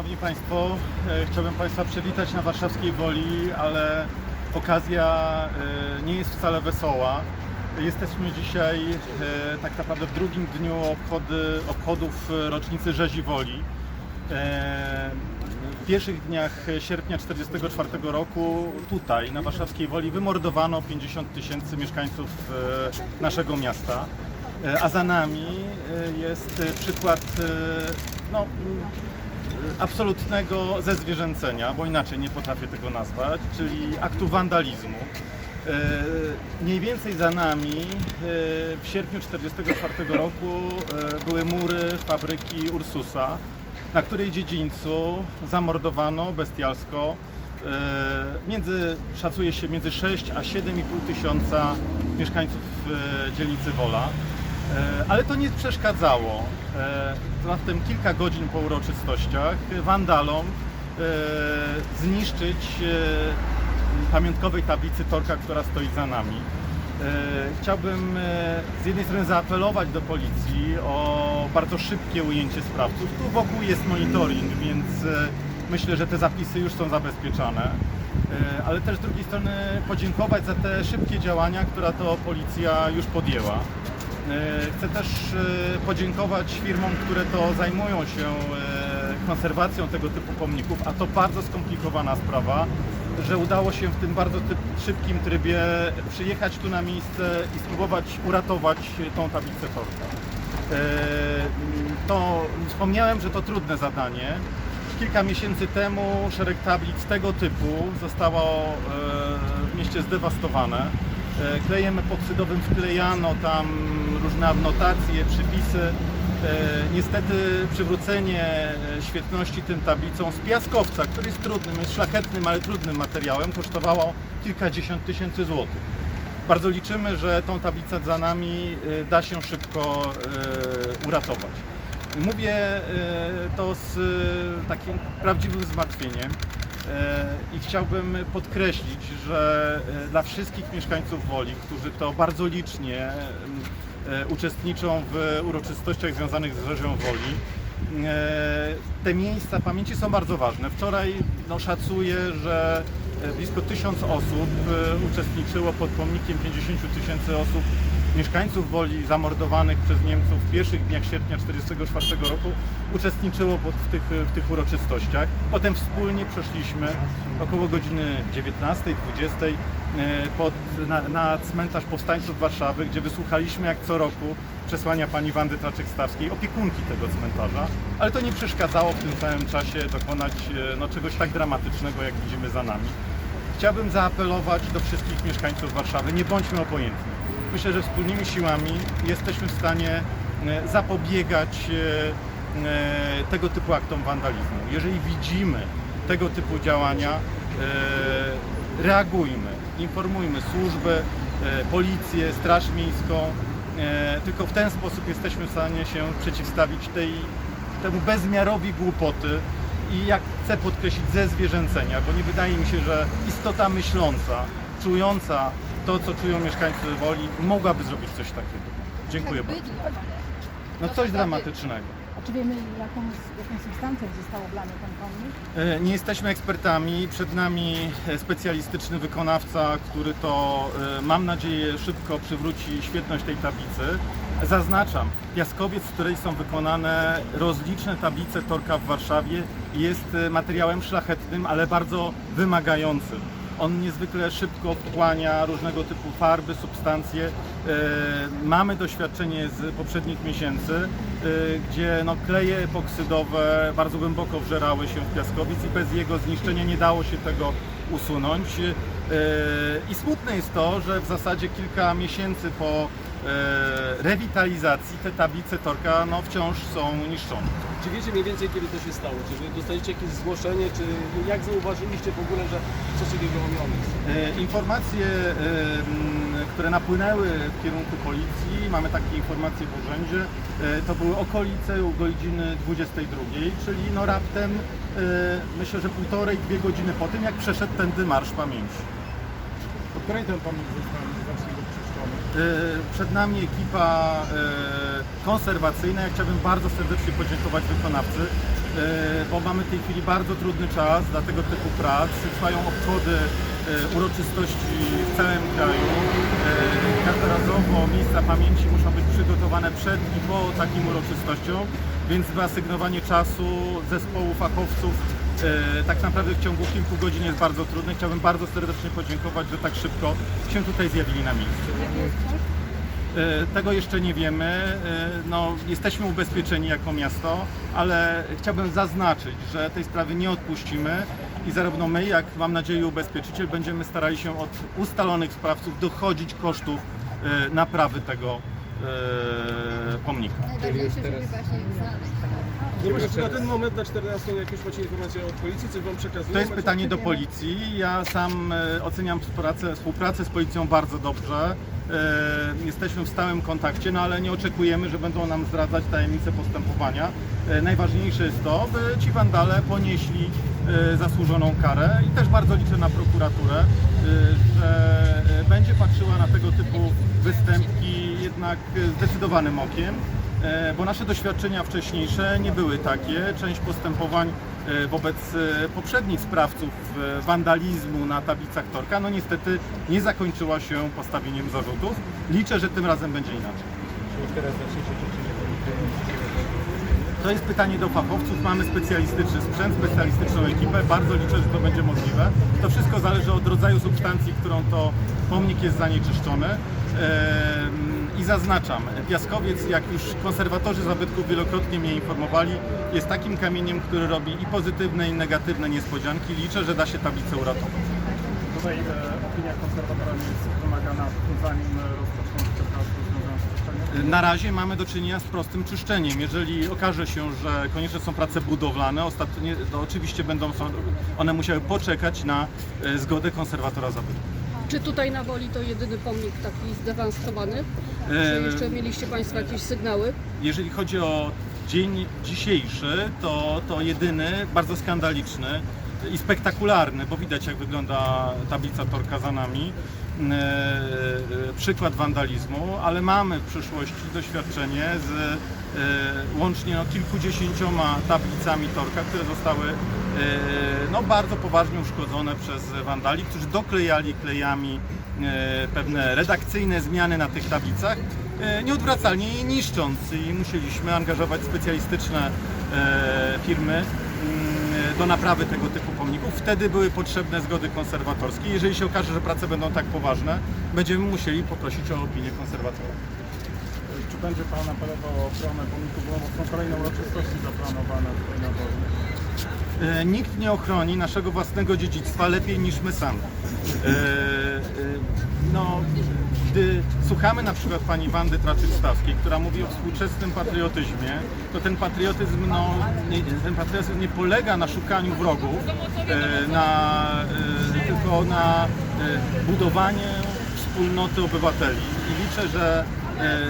Szanowni Państwo, e, chciałbym Państwa przywitać na warszawskiej Woli, ale okazja e, nie jest wcale wesoła. Jesteśmy dzisiaj e, tak naprawdę w drugim dniu obchody, obchodów rocznicy Rzezi Woli. W pierwszych dniach sierpnia 1944 roku tutaj na warszawskiej Woli wymordowano 50 tysięcy mieszkańców naszego miasta. A za nami jest przykład no, absolutnego zezwierzęcenia, bo inaczej nie potrafię tego nazwać, czyli aktu wandalizmu. E, Mniej więcej za nami e, w sierpniu 1944 roku e, były mury fabryki Ursusa, na której dziedzińcu zamordowano bestialsko między, szacuje się między 6 a 7,5 tysiąca mieszkańców dzielnicy Wola. E, Ale to nie przeszkadzało. E, Zatem kilka godzin po uroczystościach wandalom e, zniszczyć e, pamiątkowej tablicy Torka, która stoi za nami. E, Chciałbym e, z jednej strony zaapelować do policji o bardzo szybkie ujęcie sprawców. Tu wokół jest monitoring, więc e, myślę, że te zapisy już są zabezpieczane. E, Ale też z drugiej strony podziękować za te szybkie działania, które to policja już podjęła. E, Chcę też e, podziękować firmom, które to zajmują się e, konserwacją tego typu pomników, a to bardzo skomplikowana sprawa, że udało się w tym bardzo szybkim trybie przyjechać tu na miejsce i spróbować uratować tą tablicę torta. E, To wspomniałem, że to trudne zadanie. Kilka miesięcy temu szereg tablic tego typu zostało w mieście zdewastowane. Klejem epoksydowym wklejano tam różne adnotacje, przypisy. E, Niestety przywrócenie e, świetności tym tablicom z piaskowca, który jest trudnym, jest szlachetnym, ale trudnym materiałem, kosztowało kilkadziesiąt tysięcy złotych. Bardzo liczymy, że tą tablicę za nami e, da się szybko uratować. Mówię to z takim prawdziwym zmartwieniem i chciałbym podkreślić, że e, dla wszystkich mieszkańców Woli, którzy to bardzo licznie e, uczestniczą w uroczystościach związanych z Rzezią Woli, e, te miejsca pamięci są bardzo ważne. Wczoraj no, szacuję, że e, blisko tysiąc osób e, uczestniczyło pod pomnikiem 50 tysięcy osób, mieszkańców Woli zamordowanych przez Niemców w pierwszych dniach sierpnia 1944 roku uczestniczyło w, tych, w tych uroczystościach. Potem wspólnie przeszliśmy około godziny 19-20 e, pod, na, na cmentarz powstańców Warszawy, gdzie wysłuchaliśmy jak co roku przesłania pani Wandy Traczek-Stawskiej, opiekunki tego cmentarza, ale to nie przeszkadzało w tym samym czasie dokonać e, no, czegoś tak dramatycznego, jak widzimy za nami. Chciałbym zaapelować do wszystkich mieszkańców Warszawy, nie bądźmy obojętni. Myślę, że wspólnymi siłami jesteśmy w stanie e, zapobiegać e, e, tego typu aktom wandalizmu. Jeżeli widzimy tego typu działania, reagujmy, informujmy służby, policję, straż miejską. Tylko w ten sposób jesteśmy w stanie się przeciwstawić tej, temu bezmiarowi głupoty i jak chcę podkreślić ze zwierzęcenia, bo nie wydaje mi się, że istota myśląca, czująca to, co czują mieszkańcy Woli, mogłaby zrobić coś takiego. Dziękuję bardzo. No coś dramatycznego. A czy wiemy, jaką, jaką substancją został oblany ten pomnik? E, Nie jesteśmy ekspertami, przed nami e, specjalistyczny wykonawca, który to, e, mam nadzieję, szybko przywróci świetność tej tablicy. Zaznaczam, piaskowiec, z której są wykonane rozliczne tablice Torka w Warszawie, jest materiałem szlachetnym, ale bardzo wymagającym. On niezwykle szybko wchłania różnego typu farby, substancje. E, Mamy doświadczenie z poprzednich miesięcy, e, gdzie no, kleje epoksydowe bardzo głęboko wżerały się w piaskowiec i bez jego zniszczenia nie dało się tego usunąć. E, I smutne jest to, że w zasadzie kilka miesięcy po rewitalizacji te tablice Torka no, wciąż są niszczone. Czy wiecie mniej więcej kiedy to się stało? Czy wy dostaliście jakieś zgłoszenie, czy jak zauważyliście w ogóle, że coś takiego robione jest? E, Informacje, e, które napłynęły w kierunku policji, mamy takie informacje w urzędzie, e, to były okolice u godziny 22, czyli no raptem e, myślę, że półtorej, dwie godziny po tym, jak przeszedł tędy Marsz Pamięci. Po której ten pomnik został właściwie czyszczony? E, Przed nami ekipa e, konserwacyjna. Ja chciałbym bardzo serdecznie podziękować wykonawcy. bo mamy w tej chwili bardzo trudny czas dla tego typu prac. Trwają obchody e, uroczystości w całym kraju. E, Każdorazowo miejsca pamięci muszą być przygotowane przed i po takim uroczystościom, więc wyasygnowanie czasu zespołu fachowców e, tak naprawdę w ciągu kilku godzin jest bardzo trudne. Chciałbym bardzo serdecznie podziękować, że tak szybko się tutaj zjawili na miejscu. E, Tego jeszcze nie wiemy. E, No, jesteśmy ubezpieczeni jako miasto, ale chciałbym zaznaczyć, że tej sprawy nie odpuścimy i zarówno my, jak mam nadzieję ubezpieczyciel, będziemy starali się od ustalonych sprawców dochodzić kosztów e, naprawy tego e, pomnika. Najważniejsze, żeby właśnie znaleźć. Macie na ten moment, na 14 jakieś macie informacje od policji, wam przekazują? To jest Macie- pytanie do policji. Ja sam e, oceniam współpracę, współpracę z policją bardzo dobrze. E, Jesteśmy w stałym kontakcie, no ale nie oczekujemy, że będą nam zdradzać tajemnice postępowania. E, Najważniejsze jest to, by ci wandale ponieśli zasłużoną karę i też bardzo liczę na prokuraturę, że będzie patrzyła na tego typu występki jednak zdecydowanym okiem. E, bo nasze doświadczenia wcześniejsze nie były takie. Część postępowań e, wobec e, poprzednich sprawców wandalizmu na tablicach Torka, no niestety nie zakończyła się postawieniem zarzutów. Liczę, że tym razem będzie inaczej. To jest pytanie do fachowców. Mamy specjalistyczny sprzęt, specjalistyczną ekipę. Bardzo liczę, że to będzie możliwe. To wszystko zależy od rodzaju substancji, którą to pomnik jest zanieczyszczony. Zaznaczam, piaskowiec, jak już konserwatorzy zabytków wielokrotnie mnie informowali, jest takim kamieniem, który robi i pozytywne, i negatywne niespodzianki. Liczę, że da się tablicę uratować. Tutaj e, opinia konserwatora nie jest wymagana, zanim rozpoczną związane z czyszczeniem. Na razie mamy do czynienia z prostym czyszczeniem. Jeżeli okaże się, że konieczne są prace budowlane, ostatnie, to oczywiście będą one musiały poczekać na e, zgodę konserwatora zabytków. Czy tutaj na Woli to jedyny pomnik taki zdewastowany? E, Czy jeszcze mieliście Państwo jakieś sygnały? Jeżeli chodzi o dzień dzisiejszy, to, to jedyny, bardzo skandaliczny i spektakularny, bo widać jak wygląda tablica Torka za nami. e, e, Przykład wandalizmu, ale mamy w przyszłości doświadczenie z e, łącznie no, kilkudziesięcioma tablicami Torka, które zostały no, bardzo poważnie uszkodzone przez wandali, którzy doklejali klejami e, pewne redakcyjne zmiany na tych tablicach, e, nieodwracalnie je niszcząc i musieliśmy angażować specjalistyczne firmy do naprawy tego typu pomników. Wtedy były potrzebne zgody konserwatorskie. Jeżeli się okaże, że prace będą tak poważne, będziemy musieli poprosić o opinię konserwatora. Czy będzie Pan apelował o ochronę pomników, bo są kolejne uroczystości zaplanowane tutaj na dole? E, Nikt nie ochroni naszego własnego dziedzictwa lepiej niż my sami. E, e, No, gdy słuchamy na przykład pani Wandy Traczyk-Stawskiej, która mówi o współczesnym patriotyzmie, to ten patriotyzm, no, nie, ten patriotyzm nie polega na szukaniu wrogów, na, tylko na budowaniu wspólnoty obywateli. I liczę, że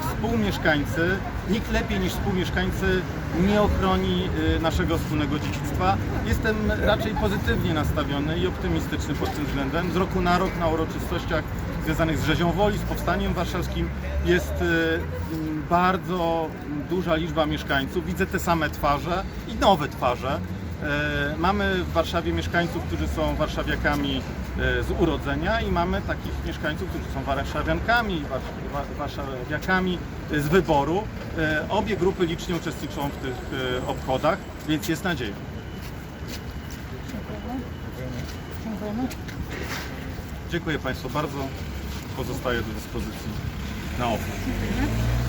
współmieszkańcy, nikt lepiej niż współmieszkańcy nie ochroni e, naszego wspólnego dziedzictwa. Jestem raczej pozytywnie nastawiony i optymistyczny pod tym względem. Z roku na rok na uroczystościach związanych z Rzezią Woli, z Powstaniem Warszawskim jest m, bardzo duża liczba mieszkańców. Widzę te same twarze i nowe twarze. E, Mamy w Warszawie mieszkańców, którzy są warszawiakami e, z urodzenia i mamy takich mieszkańców, którzy są warszawiankami, warsz- wa- warszawiakami e, z wyboru. Obie grupy licznie uczestniczą w tych obchodach, więc jest nadzieja. Dziękujemy. Dziękuję Państwu bardzo. Pozostaję do dyspozycji na. Dziękujemy.